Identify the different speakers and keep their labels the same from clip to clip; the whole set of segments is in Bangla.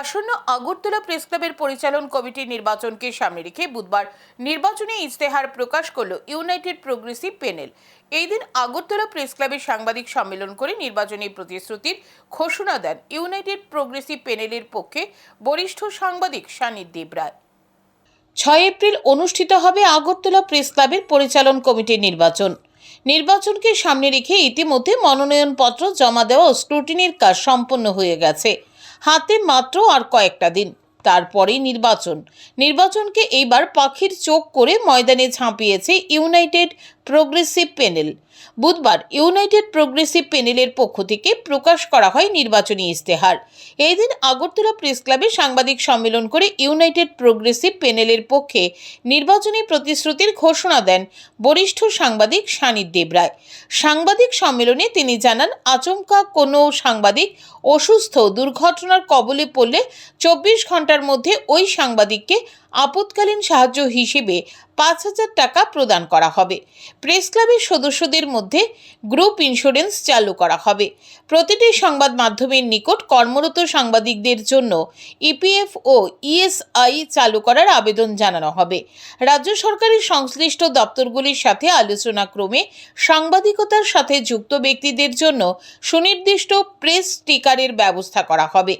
Speaker 1: আসন্ন আগরতলা প্রেস ক্লাবের পরিচালন কমিটির নির্বাচনকে সামনে রেখে বুধবার নির্বাচনী ইশতেহার প্রকাশ করল ইউনাইটেড প্রোগ্রেসিভ প্যানেল। এই দিন আগরতলা প্রেস ক্লাবের সাংবাদিক সম্মেলন করে নির্বাচনী প্রতিশ্রুতির ঘোষণা দেন ইউনাইটেড প্রোগ্রেসিভ প্যানেলের পক্ষে বরিষ্ঠ সাংবাদিক সান্নিধ্যেব রায়। ছয় এপ্রিল অনুষ্ঠিত হবে আগরতলা প্রেস ক্লাবের পরিচালন কমিটির নির্বাচন। নির্বাচনকে সামনে রেখে ইতিমধ্যে মনোনয়নপত্র জমা দেওয়া স্ক্রুটিনির কাজ সম্পন্ন হয়ে গেছে। হাতে মাত্র আর কয়েকটা দিন। তারপরেই নির্বাচন। নির্বাচনকে এইবার পাখির চোখ করে ময়দানে ঝাঁপিয়েছে ইউনাইটেড প্রোগ্রেসিভ প্যানেল বুধবার ইউনাইটেড প্রোগ্রেসিভ প্যানেলের পক্ষ থেকে প্রকাশ করা হয় নির্বাচনী ইস্তেহার এই দিন আগরতলা প্রেস ক্লাবে সাংবাদিক সম্মেলন করে ইউনাইটেড প্রোগ্রেসিভ প্যানেলের পক্ষে নির্বাচনী প্রতিশ্রুতির ঘোষণা দেন বরিষ্ঠ সাংবাদিক সান্নিধ্যেব রায়। সাংবাদিক সম্মেলনে তিনি জানান, আচমকা কোনো সাংবাদিক অসুস্থ, দুর্ঘটনার কবলে পড়লে চব্বিশ ঘণ্টার মধ্যে ওই সাংবাদিককে আপৎকালীন সাহায্য হিসেবে পাঁচ হাজার টাকা প্রদান করা হবে। প্রেস ক্লাবের সদস্যদের মধ্যে গ্রুপ ইন্স্যুরেন্স চালু করা হবে। প্রতিটি সংবাদ মাধ্যমের নিকট কর্মরত সাংবাদিকদের জন্য ইপিএফ ও ইএসআই চালু করার আবেদন জানানো হবে। রাজ্য সরকারের সংশ্লিষ্ট দপ্তরগুলির সাথে আলোচনা ক্রমে সাংবাদিকতার সাথে যুক্ত ব্যক্তিদের জন্য সুনির্দিষ্ট প্রেস স্টিকারের ব্যবস্থা করা হবে।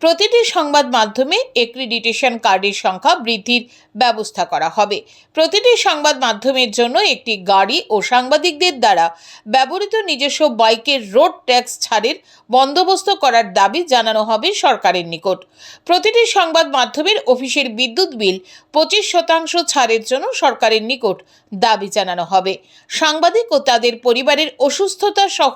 Speaker 1: প্রতিটি সংবাদ মাধ্যমে এক্রিডিটেশন কার্ডের সংখ্যা বৃদ্ধির ব্যবস্থা করা হবে। প্রতিটি সংবাদ মাধ্যমের জন্য একটি গাড়ি ও সাংবাদিকদের দ্বারা ব্যবহৃত নিজস্ব বাইকের রোড ট্যাক্স ছাড়ের বন্দোবস্ত করার দাবি জানানো হবে সরকারের নিকট। প্রতিটি সংবাদ মাধ্যমের অফিসের বিদ্যুৎ বিল পঁচিশ শতাংশ ছাড়ের জন্য সরকারের নিকট দাবি জানানো হবে। সাংবাদিক ও তাদের পরিবারের অসুস্থতা সহ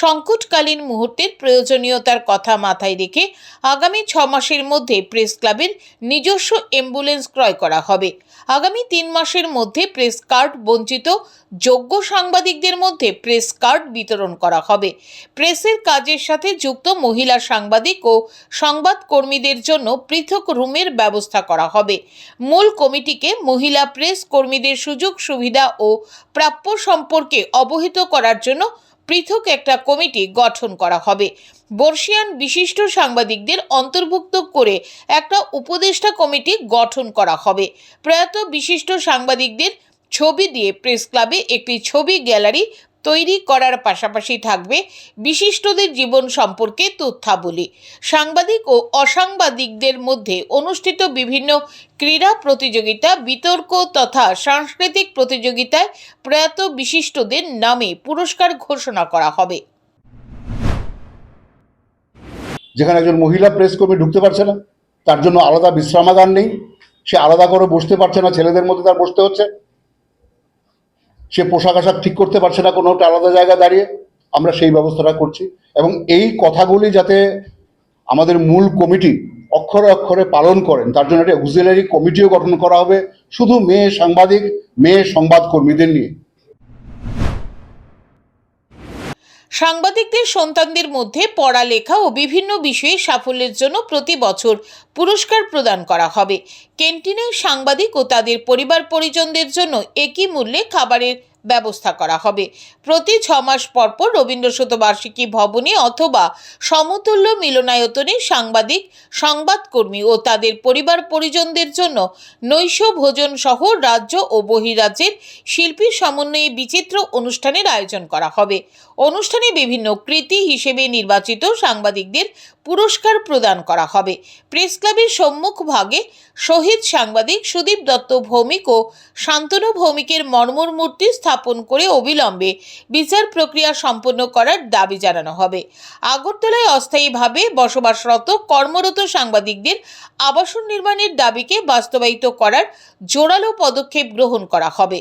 Speaker 1: সংকটকালীন মুহূর্তের প্রয়োজনীয়তার কথা মাথায় রেখে আগামী ছ মাসের মধ্যে প্রেস ক্লাবের নিজস্ব অ্যাম্বুলেন্স ক্রয় করা হবে। আগামী তিন মাসের মধ্যে প্রেস কার্ড বঞ্চিত যোগ্য সাংবাদিকদের মধ্যে প্রেস কার্ড বিতরণ করা হবে। প্রেসের কাজের সাথে যুক্ত মহিলা সাংবাদিক ও সংবাদ কর্মীদের জন্য পৃথক রুমের ব্যবস্থা করা হবে। মূল কমিটিকে মহিলা প্রেস কর্মীদের সুযোগ, সুবিধা ও প্রাপ্য সম্পর্কে অবহিত করার জন্য পৃথক একটা কমিটি গঠন করা হবে। বর্ষিয়ান বিশিষ্ট সাংবাদিকদের অন্তর্ভুক্ত করে একটা উপদেষ্টা কমিটি গঠন করা হবে। প্রয়াত বিশিষ্ট সাংবাদিকদের ছবি দিয়ে প্রেস ক্লাবে একটি ছবি গ্যালারি তৈরি করার পাশাপাশি থাকবে বিশিষ্টদের জীবন সম্পর্কে তথ্যাবলী। সাংবাদিক ও অসাংবাদিকদের মধ্যে অনুষ্ঠিত বিভিন্ন ক্রীড়া প্রতিযোগিতা, বিতর্ক তথা সাংস্কৃতিক প্রতিযোগিতায় প্রয়াত বিশিষ্টদের নামে পুরস্কার ঘোষণা করা হবে।
Speaker 2: যেখানে একজন মহিলা প্রেস কর্মী ঢুকতে পারছে না, তার জন্য আলাদা বিশ্রামাগার নেই, সে আলাদা করে বসতে পারছে না, ছেলেদের মধ্যে তার বসতে হচ্ছে। সে পোশাক আশাক ঠিক করতে পারছে না, কোনো একটা আলাদা জায়গায় দাঁড়িয়ে। আমরা সেই ব্যবস্থাটা করছি এবং এই কথাগুলি যাতে আমাদের মূল কমিটি অক্ষরে অক্ষরে পালন করেন, তার জন্য একটা অক্সিলারি কমিটিও গঠন করা হবে, শুধু মেয়ে সাংবাদিক, মেয়ে সংবাদ কর্মীদের নিয়ে।
Speaker 1: সাংবাদিকদের সন্তানদের মধ্যে পড়ালেখা ও বিভিন্ন বিষয়ে সাফল্যের জন্য প্রতি বছর পুরস্কার প্রদান করা হবে। ক্যান্টিনে সাংবাদিক ও তাদের পরিবার পরিজনদের জন্য একই মূল্যে খাবারের ব্যবস্থা করা হবে। প্রতি ছ মাস পরপর রবীন্দ্র শতবার্ষিকী ভবনে অথবা সমতুল্য মিলনায়তনে সাংবাদিক, সংবাদকর্মী ও তাদের পরিবার পরিজনদের জন্য নৈশ ভোজন সহ রাজ্য ও বহিরাজ্যের শিল্পী সমন্বয়ে বিচিত্র অনুষ্ঠানের আয়োজন করা হবে। অনুষ্ঠানে বিভিন্ন কৃতি হিসেবে নির্বাচিত সাংবাদিকদের পুরস্কার প্রদান করা হবে। প্রেস ক্লাবের সম্মুখ ভাগে শহীদ সাংবাদিক সুদীপ দত্ত ভৌমিক ও শান্তনু ভৌমিকের মর্মর মূর্তি স্থাপন করে অবিলম্বে বিচার প্রক্রিয়া সম্পন্ন করার দাবি জানানো হবে। আগরতলায় অস্থায়ীভাবে বসবাসরত কর্মরত সাংবাদিকদের আবাসন নির্মাণের দাবিকে বাস্তবায়িত করার জোরালো পদক্ষেপ গ্রহণ করা হবে।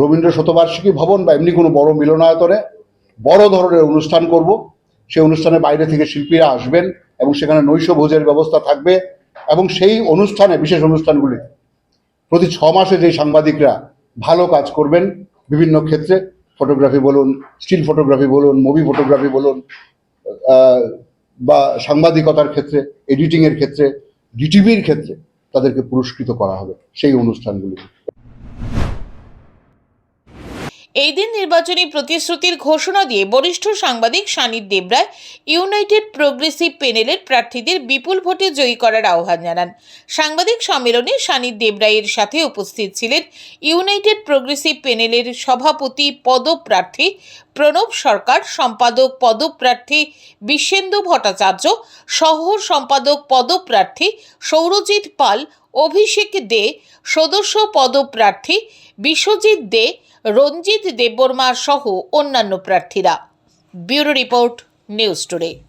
Speaker 2: রবীন্দ্র শতবার্ষিকী ভবন বা এমনি কোনো বড় মিলনায়তনে বড় ধরনের অনুষ্ঠান করব। সেই অনুষ্ঠানে বাইরে থেকে শিল্পীরা আসবেন। এবং সেখানে নৈশ ভোজের ব্যবস্থা থাকবে এবং সেই অনুষ্ঠানে, বিশেষ অনুষ্ঠানগুলি, প্রতি ছ মাসে যে সাংবাদিকরা ভালো কাজ করবেন বিভিন্ন ক্ষেত্রে, ফটোগ্রাফি বলুন, স্টিল ফটোগ্রাফি বলুন, মুভি ফটোগ্রাফি বলুন বা সাংবাদিকতার ক্ষেত্রে, এডিটিংয়ের ক্ষেত্রে, ডিটিভির ক্ষেত্রে তাদেরকে পুরস্কৃত করা হবে সেই অনুষ্ঠানগুলি
Speaker 1: এই দিন নির্বাচনী প্রতিশ্রুতির ঘোষণা দিয়ে বরিষ্ঠ সাংবাদিক সানিদ দেবরায় ইউনাইটেড প্রোগ্রেসিভ প্যানেলের প্রার্থীদের বিপুল ভোটে জয়ী করার আহ্বান জানান। সাংবাদিক সম্মেলনে সানিদ দেবরায়ের সাথে উপস্থিত ছিলেন ইউনাইটেড প্রোগ্রেসিভ প্যানেলের সভাপতি, পদপ্রার্থী প্রণব সরকার, সম্পাদক পদপ্রার্থী বিশ্বেন্দু ভট্টাচার্য, সহ সম্পাদক পদপ্রার্থী সৌরজিৎ পাল, অভিষেক দে, সদস্য পদপ্রার্থী বিশ্বজিৎ দে রঞ্জিত দেববর্মা সহ অন্যান্য প্রার্থীরা। Bureau report news today.